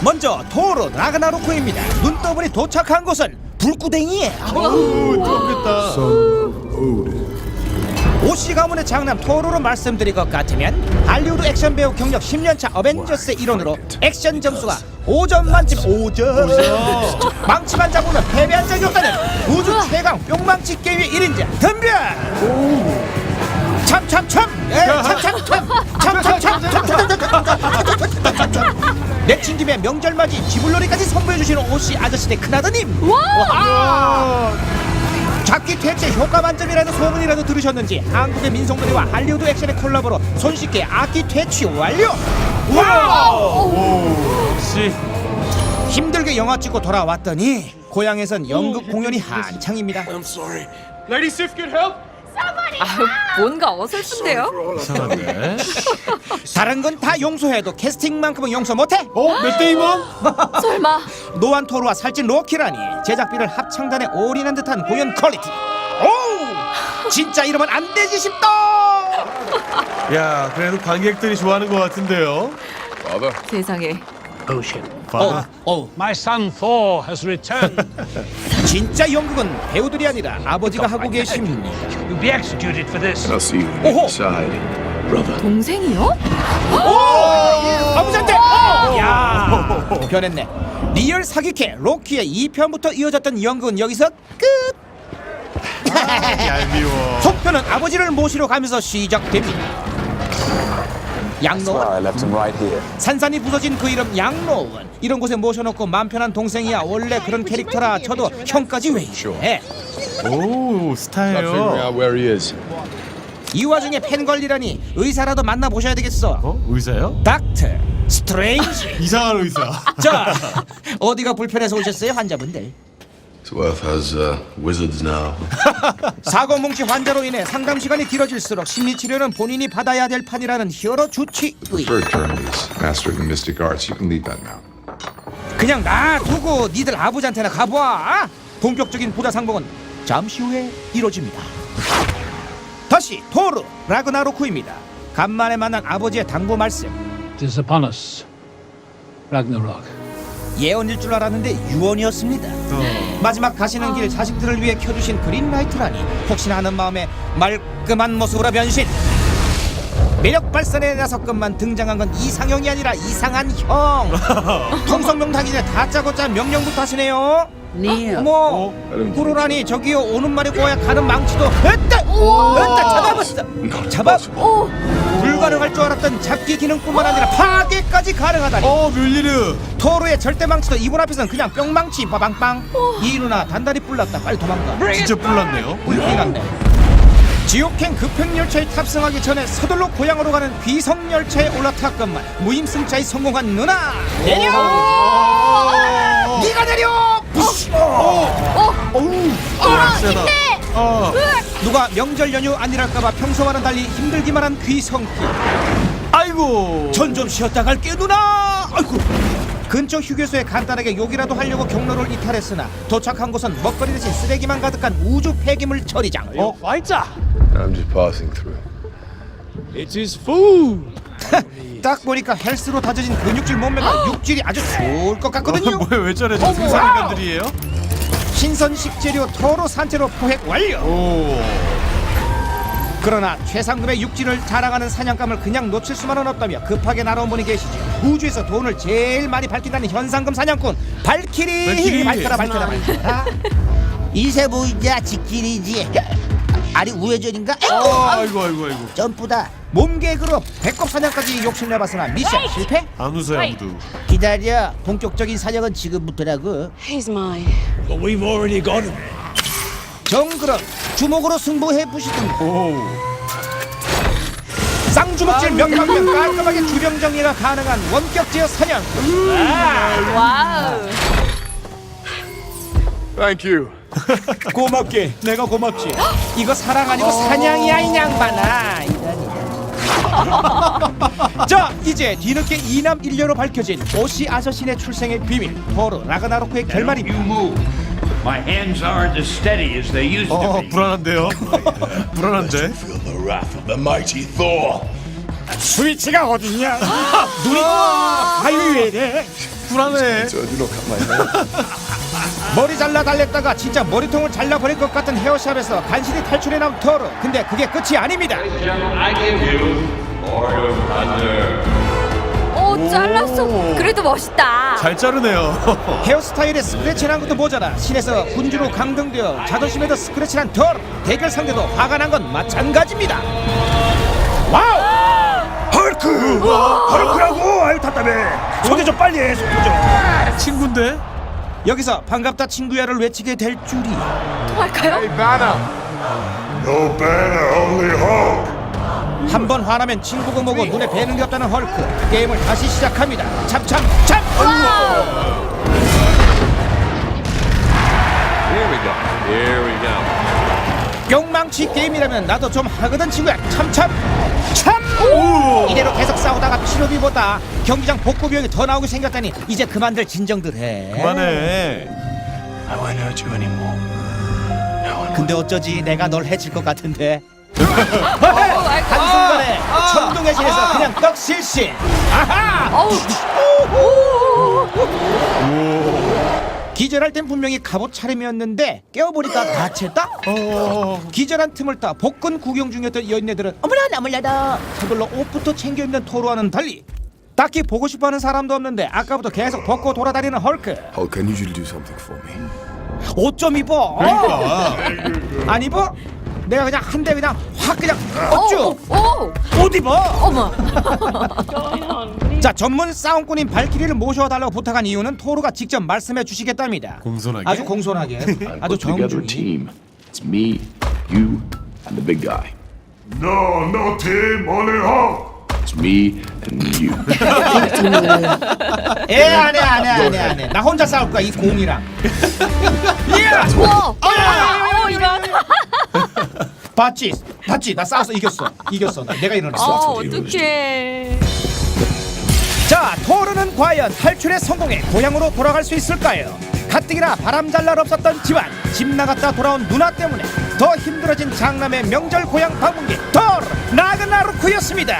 먼저 토로 나그나로크입니다. 눈떠분이 도착한 곳은 불구댕이에요. 오, 좋겠다. 오씨 가문의 장남 토로로 말씀드릴 것 같으면 할리우드 액션 배우 경력 10년차 어벤져스의 일원으로 액션 점수가 5점 만점. 5점. 망치만 잡으면 패배한 적이 없다는 우주 최강 뿅망치 게임의 1인자 덤벼! 참참참 참참참 예, 참참참! 참참참! 내친 김에 명절 맞이 지불놀이까지 선보여 주시는 오씨 아저씨네 큰아드님. 와! 잡기 퇴치 효과 만점이라는 소문이라도 들으셨는지 한국의 민속놀이와 할리우드 액션의 콜라보로 손쉽게 악기 퇴치 완료. 와우! 힘들게 영화 찍고 돌아왔더니 고향에선 연극 공연이 한창입니다. I'm sorry. Lady Sif, get help! 아유, 뭔가 어설픈데요? 이상한데. 다른 건 다 용서해도 캐스팅만큼은 용서 못해. 어, 맷 데이먼? 설마. 노안 토르와 살찐 로키라니 제작비를 합창단에 올인한 듯한 공연 퀄리티. 오! 진짜 이러면 안 되지 싶다! 야, 그래도 관객들이 좋아하는 것 같은데요. 세상에. 어, 어, My son Thor has returned. 진짜 연극은 배우들이 아니라 아버지가 하고 계십니다 You'll be executed for this. I'll see you Oh. inside, brother. 동생이요? 아버지한테 어! 야 변했네 리얼 사기캐 로키의 2편부터 이어졌던 연극은 여기서 끝 얄미워. 속편은 아버지를 모시러 가면서 시작됩니다 양로원 I left him right here. 산산이 부서진 그 이름 양로원 이런 곳에 모셔놓고 맘 편한 동생이야 원래 그런 캐릭터라 저도 형까지 왜 이래 오, 스타예요. where he is. 이 와중에 팬 관리라니 의사라도 만나보셔야 되겠어 어, 의사요? 닥터 스트레인지 이상한 의사. 자 어디가 불편해서 오셨어요 환자분들 Has uh, wizards now. 사고 뭉치 환자로 인해 상담 시간이 길어질수록 심리 치료는 본인이 받아야 될 판이라는 히어로 주치의 Third term is mastering the mystic arts. You can leave that now. 그냥 놔두고 니들 아버지한테나 가봐 본격적인 부자 상봉은 잠시 후에 이루어집니다 다시 토르 라그나로크입니다 간만에 만난 아버지의 당부 말씀 It is upon us. Ragnarok. 예언일 줄 알았는데 유언이었습니다 마지막 가시는 길 자식들을 위해 켜주신 그린라이트라니 혹시나 하는 마음에 말끔한 모습으로 변신. 매력 발산에 나섰건만 등장한 건 이상형이 아니라 이상한 형. 통성명당이네. 다짜고짜 명령부터 하시네요. 어머 구로라니 저기요 오는 말이 고야 가는 망치도. 으따! 으따 잡아봤어 잡아. 불 가능할 줄 알았던 잡기 기능뿐만 아니라 파괴까지 가능하다니. 어, 뮬리르. 토르의 절대 망치도 이분 앞에서는 그냥 뿅망치 빠방빵. 이 누나 단단히 뿔났다. 빨리 도망가. 진짜 뿔났네요. 불이 났네. 지옥행 급행열차에 탑승하기 전에 서둘러 고향으로 가는 귀성열차에 올라탔건만 무임승차에 성공한 누나. 내려! 네가 내려! 부시! 세다. 어, 누가 명절 연휴 아니랄까봐 평소와는 달리 힘들기만 한 귀성길 아이고. 전 좀 쉬었다 갈게 누나 아이고 근처 휴게소에 간단하게 욕이라도 하려고 경로를 이탈했으나 도착한 곳은 먹거리 대신 쓰레기만 가득한 우주 폐기물 처리장 어, 와이자. I'm just passing through. It is food. 딱 보니까 헬스로 다져진 근육질 몸매가 육질이 아주 좋을 것 같거든요 뭐야, 왜 저래? 저 승산인간들이에요? 신선 식재료 토로 산채로 포획 완료. 오. 그러나 최상급의 육질을 자랑하는 사냥감을 그냥 놓칠 수만은 없다며 급하게 날아온 분이 계시죠 우주에서 돈을 제일 많이 밝힌다는 현상금 사냥꾼 발키리, 발키리. 밝혀라 밝혀라 밝혀라. 이세 보이자 직질이지. 아니 우회전인가? 어, 아이고, 아이고, 아이고. 점프다. 몸개그로 배꼽 사냥까지 욕심내봤으나 미션 실패? 안 웃어요, 아무도. 기다려 본격적인 사냥은 지금부터라고 He's mine. But we've already got him. 정그럼 주먹으로 승부해 보시든 오. 쌍주먹질 몇 방면 깔끔하게 주병 정리가 가능한 원격 제어 사냥 와우. Thank you. 고맙게 내가 고맙지 이거 사랑 아니고 사냥이야 이 양반아 이러니. 자 이제 뒤늦게 이남 일녀로 밝혀진 오시 아저씨네 출생의 비밀 토르 라그나로크의 결말입니다 move. My hands aren't as steady as they used 어, 불안한데요? 불안한데? Feel the wrath of the mighty Thor. 스위치가 어딨냐 눈이 아유 왜 이래 쿨하네. So do not cut my hair. 머리 잘라 달랬다가 진짜 머리통을 잘라버릴 것 같은 헤어샵에서 간신히 탈출해 나온 토르 근데 그게 끝이 아닙니다 오 잘랐어. 그래도 멋있다. 잘 자르네요. 헤어스타일에 스크래치 난 것도 모자라 신에서 군주로 강등되어 자존심에도 스크래치 난 토르 대결 상대도 화가 난 건 마찬가지입니다 와우 헐크 헐크라고 아유 답답해 소개 좀 빨리 해 소개 좀 친구인데? 여기서 반갑다 친구야를 외치게 될 줄이 통할까요? No banner, only Hulk. 한 번 화나면 친구고 뭐고 눈에 뵈는 게 없다는 헐크 게임을 다시 시작합니다 참참 참 Here we go. Here we go. 뿅망치 게임이라면 나도 좀 하거든 친구야 참참 참 이대로 계속 싸우다가 치료비보다 경기장 복구 비용이 더 나오게 생겼다니 이제 그만들 진정들 해 그만해. I won't hurt you anymore. 근데 어쩌지 내가 널 해칠 것 같은데. 한순간에 천둥의 신에서 그냥 떡 실신 아하 어우. 기절할 땐 분명히 갑옷 차림이었는데 깨워보니까 다쳤다? 어. 기절한 틈을 타 복근 구경 중이었던 여인네들은 어머나 나물려다 저들로 옷부터 챙겨 입는 토로와는 달리 딱히 보고 싶어하는 사람도 없는데 아까부터 계속 벗고 돌아다니는 헐크 I need you do something for me. 옷 좀 입어 안 입어? 내가 그냥 한 대 그냥 확 그냥 어쭈 오, 오, 옷 입어 어머. 자 전문 싸움꾼인 발키리를 모셔달라고 부탁한 이유는 토르가 직접 말씀해 주시겠답니다 공손하게? 아주 공손하게 아주 Put together a 정중히 team. It's me, you, and the big guy. No, no team, only Hulk. It's me and you. 에 안해 안해 안해 안해 나 혼자 싸울 거야 이 공이랑 예! 와. 어, 어, 이런. 봤지? 봤지? 나 싸워서 이겼어. 이겼어. 나, 내가 어, 일어났어. 어떡해. 자 토르는 과연 탈출에 성공해 고향으로 돌아갈 수 있을까요? 가뜩이나 바람 잘 날 없었던 집안 집 나갔다 돌아온 누나 때문에 더 힘들어진 장남의 명절 고향 방문기 토르 나그나루쿠였습니다